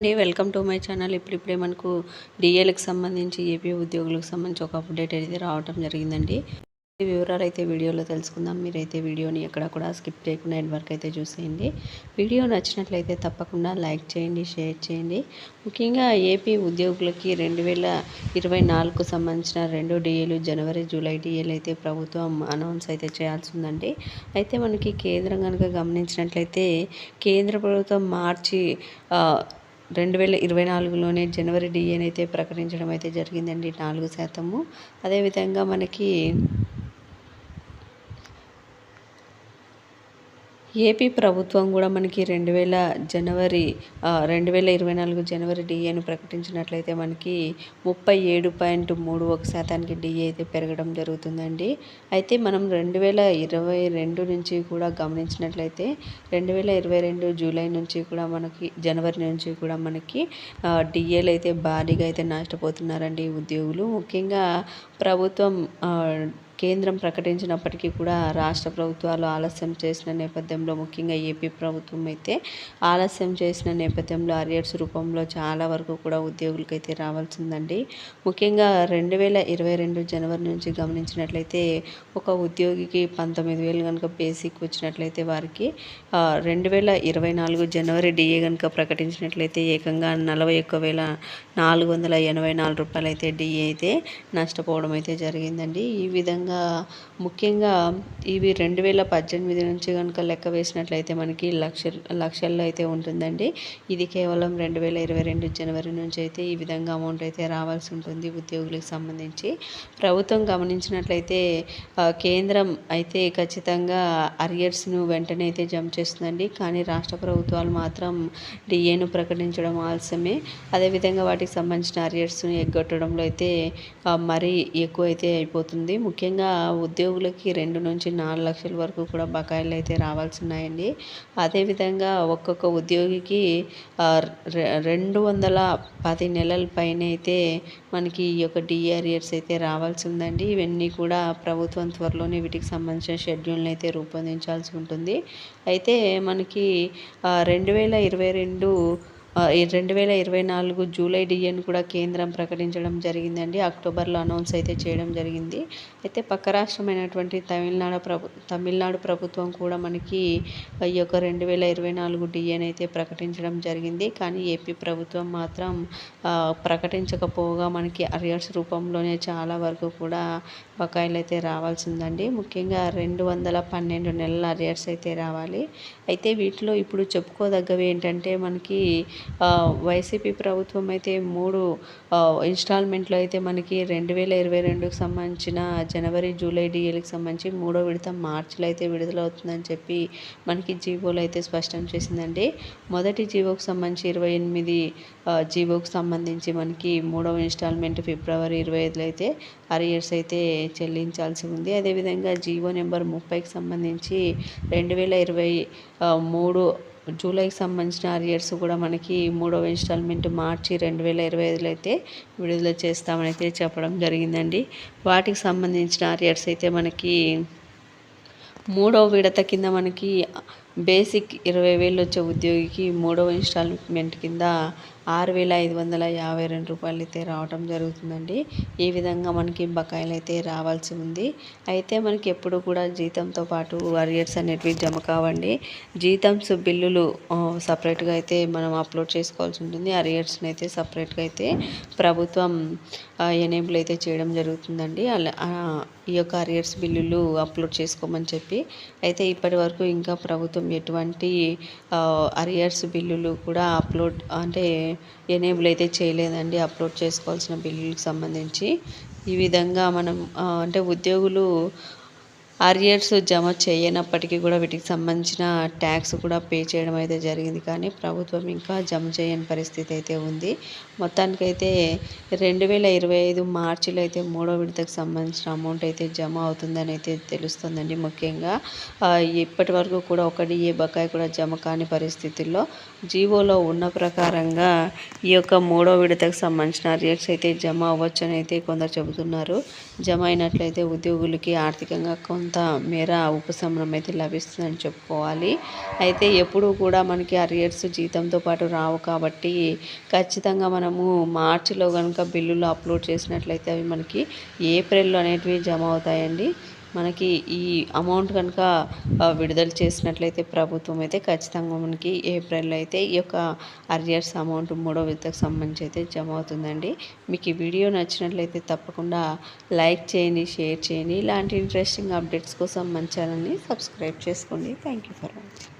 అండి welcome to my channel. ఇప్పుడిప్పుడే మనకు డిఏలకు సంబంధించి ఏపీ ఉద్యోగులకు సంబంధించి ఒక అప్డేట్ అయితే రావడం జరిగిందండి. ఈ వివరాలు అయితే వీడియోలో తెలుసుకుందాం. మీరైతే వీడియోని ఎక్కడ కూడా స్కిప్ చేయకుండా ఎండ్ వరకు అయితే చూసేయండి. వీడియో నచ్చినట్లయితే తప్పకుండా లైక్ చేయండి షేర్ చేయండి. ముఖ్యంగా ఏపీ ఉద్యోగులకి రెండు వేల ఇరవై నాలుగుకు సంబంధించిన రెండు డిఏలు జనవరి జూలై డిఏలు అయితే ప్రభుత్వం అనౌన్స్ అయితే చేయాల్సి ఉందండి. అయితే మనకి కేంద్రం కనుక గమనించినట్లయితే కేంద్ర ప్రభుత్వం మార్చి రెండు వేల ఇరవై నాలుగులోనే జనవరి డిఏని అయితే ప్రకటించడం అయితే జరిగిందండి నాలుగు శాతము. అదేవిధంగా మనకి ఏపీ ప్రభుత్వం కూడా మనకి రెండు వేల జనవరి రెండు వేల ఇరవై నాలుగు జనవరి డిఏను ప్రకటించినట్లయితే మనకి ముప్పై ఏడు పాయింట్ మూడు ఒక శాతానికి డిఏ అయితే పెరగడం జరుగుతుందండి. అయితే మనం రెండు వేల ఇరవై రెండు నుంచి కూడా గమనించినట్లయితే రెండు వేల ఇరవై రెండు జూలై నుంచి కూడా మనకి జనవరి నుంచి కూడా మనకి డిఏలు అయితే భారీగా అయితే నష్టపోతున్నారండి ఉద్యోగులు. ముఖ్యంగా ప్రభుత్వం కేంద్రం ప్రకటించినప్పటికీ కూడా రాష్ట్ర ప్రభుత్వాలు ఆలస్యం చేసిన నేపథ్యంలో ముఖ్యంగా ఏపీ ప్రభుత్వం అయితే ఆలస్యం చేసిన నేపథ్యంలో అరియర్స్ రూపంలో చాలా వరకు కూడా ఉద్యోగులకైతే రావాల్సిందండి. ముఖ్యంగా రెండు వేల ఇరవై రెండు జనవరి నుంచి గమనించినట్లయితే ఒక ఉద్యోగికి పంతొమ్మిది వేలు కనుక బేసిక్ వచ్చినట్లయితే వారికి రెండు వేల ఇరవై నాలుగు జనవరి డిఏ కనుక ప్రకటించినట్లయితే ఏకంగా నలభై ఒక్క వేల నాలుగు వందల ఎనభై నాలుగు రూపాయలు అయితే డిఏ అయితే నష్టపోవడం అయితే జరిగిందండి. ఈ విధంగా ముఖ్యంగా ముఖ్యంగా ఇవి రెండు వేల పద్దెనిమిది నుంచి కనుక లెక్క వేసినట్లయితే మనకి లక్ష లక్షల్లో అయితే ఉంటుందండి. ఇది కేవలం రెండు వేల ఇరవై రెండు జనవరి నుంచి అయితే ఈ విధంగా అమౌంట్ అయితే రావాల్సి ఉంటుంది ఉద్యోగులకు సంబంధించి. ప్రభుత్వం గమనించినట్లయితే కేంద్రం అయితే ఖచ్చితంగా అరియర్స్ను వెంటనే అయితే జమ చేస్తుందండి. కానీ రాష్ట్ర ప్రభుత్వాలు మాత్రం డిఏను ప్రకటించడం ఆలస్యమే. అదేవిధంగా వాటికి సంబంధించిన అరియర్స్ను ఎగ్గొట్టడంలో అయితే మరీ ఎక్కువ అయితే అయిపోతుంది. ముఖ్యంగా ముఖ్యంగా ఉద్యోగులకి రెండు నుంచి నాలుగు లక్షల వరకు కూడా బకాయిలు అయితే రావాల్సి ఉన్నాయండి అదేవిధంగా ఒక్కొక్క ఉద్యోగికి రెండు వందల పది నెలల పైన అయితే మనకి ఈ యొక్క డిఆర్ఎస్ అయితే రావాల్సి ఉందండి ఇవన్నీ కూడా ప్రభుత్వం త్వరలోనే వీటికి సంబంధించిన షెడ్యూల్ని అయితే రూపొందించాల్సి ఉంటుంది. అయితే మనకి రెండు వేల ఇరవై రెండు రెండు వేల ఇరవై నాలుగు జూలై డిఎన్ కూడా కేంద్రం ప్రకటించడం జరిగిందండి. అక్టోబర్లో అనౌన్స్ అయితే చేయడం జరిగింది. అయితే పక్క రాష్ట్రమైనటువంటి తమిళనాడు ప్రభు తమిళనాడు ప్రభుత్వం కూడా మనకి ఈ యొక్క రెండు వేల ఇరవై నాలుగు డిఎన్ అయితే ప్రకటించడం జరిగింది. కానీ ఏపీ ప్రభుత్వం మాత్రం ప్రకటించకపోగా మనకి అరియర్స్ రూపంలోనే చాలా వరకు కూడా బకాయిలు అయితే రావాల్సిందండి. ముఖ్యంగా రెండు వందల పన్నెండు నెలల అరియర్స్ అయితే రావాలి. అయితే వీటిలో ఇప్పుడు చెప్పుకోదగ్గవి ఏంటంటే మనకి వైసీపీ ప్రభుత్వం అయితే మూడు ఇన్స్టాల్మెంట్లో అయితే మనకి రెండు వేల ఇరవై రెండుకి సంబంధించిన జనవరి జూలై డిఏలకు సంబంధించి మూడో విడత మార్చిలో అయితే విడుదలవుతుందని చెప్పి మనకి జీవోలు అయితే స్పష్టం చేసిందండి. మొదటి జీవోకు సంబంధించి ఇరవై ఎనిమిది జీవోకు సంబంధించి మనకి మూడవ ఇన్స్టాల్మెంట్ ఫిబ్రవరి ఇరవై ఐదులో అయితే అరియర్స్ అయితే చెల్లించాల్సి ఉంది. అదేవిధంగా జీవో నెంబర్ ముప్పైకి సంబంధించి రెండు వేల ఇరవై మూడు జూలైకి సంబంధించిన అరియర్స్ కూడా మనకి మూడవ ఇన్స్టాల్మెంట్ మార్చి రెండు వేల ఇరవై ఐదులో అయితే విడుదల చేస్తామని అయితే చెప్పడం జరిగిందండి. వాటికి సంబంధించిన అరియర్స్ అయితే మనకి మూడవ విడత కింద మనకి బేసిక్ ఇరవై వేలు వచ్చే ఉద్యోగికి మూడవ ఇన్స్టాల్మెంట్ కింద ఆరు వేల ఐదు వందల యాభై రెండు రూపాయలు అయితే రావటం జరుగుతుందండి. ఈ విధంగా మనకి బకాయిలు అయితే రావాల్సి ఉంది. అయితే మనకి ఎప్పుడు కూడా జీతంతో పాటు అరియర్స్ అనేటివి జమ కావండి. జీతంస్ బిల్లులు సపరేట్గా అయితే మనం అప్లోడ్ చేసుకోవాల్సి ఉంటుంది. అరియర్స్ని అయితే సపరేట్గా అయితే ప్రభుత్వం ఎనేబుల్ అయితే చేయడం జరుగుతుందండి. అలా ఈ యొక్క అరియర్స్ బిల్లులు అప్లోడ్ చేసుకోమని చెప్పి. అయితే ఇప్పటి వరకు ఇంకా ప్రభుత్వం ఎటువంటి అరియర్స్ బిల్లులు కూడా అప్లోడ్ అంటే ఎనేబుల్ అయితే చేయలేదండి. అప్లోడ్ చేసుకోవాల్సిన బిల్లులకు సంబంధించి. ఈ విధంగా మనం అంటే ఉద్యోగులు అరియర్స్ జమ చేయనప్పటికీ కూడా వీటికి సంబంధించిన ట్యాక్స్ కూడా పే చేయడం అయితే జరిగింది. కానీ ప్రభుత్వం ఇంకా జమ చేయని పరిస్థితి అయితే ఉంది. మొత్తానికైతే రెండు వేల ఇరవై ఐదు మార్చిలో అయితే మూడో విడతకు సంబంధించిన అమౌంట్ అయితే జమ అవుతుందని అయితే తెలుస్తుందండి ముఖ్యంగా. ఇప్పటి వరకు కూడా ఒక డిఏ బకాయి కూడా జమ కాని పరిస్థితుల్లో జీవోలో ఉన్న ప్రకారంగా ఈ యొక్క మూడో విడతకు సంబంధించిన అరియర్స్ అయితే జమ అవ్వచ్చు అని అయితే కొందరు చెబుతున్నారు. జమ అయినట్లయితే ఉద్యోగులకి ఆర్థికంగా కొంత కొంత మేర ఉపశమనం అయితే లభిస్తుందని చెప్పుకోవాలి. అయితే ఎప్పుడూ కూడా మనకి అరియర్స్ జీతంతో పాటు రావు కాబట్టి ఖచ్చితంగా మనము మార్చిలో కనుక బిల్లులు అప్లోడ్ చేసినట్లయితే అవి మనకి ఏప్రిల్లో అనేటివి జమ అవుతాయండి. మనకి ఈ అమౌంట్ కనుక విడుదల చేసినట్లయితే ప్రభుత్వం అయితే ఖచ్చితంగా మనకి ఏప్రిల్లో అయితే ఈ యొక్క అరియర్స్ అమౌంట్ మూడో విడతకు సంబంధించి అయితే జమ అవుతుందండి. మీకు ఈ వీడియో నచ్చినట్లయితే తప్పకుండా లైక్ చేయండి షేర్ చేయండి. ఇలాంటి ఇంట్రెస్టింగ్ అప్డేట్స్ కోసం మన ఛానల్ని సబ్స్క్రైబ్ చేసుకోండి. Thank you for watching.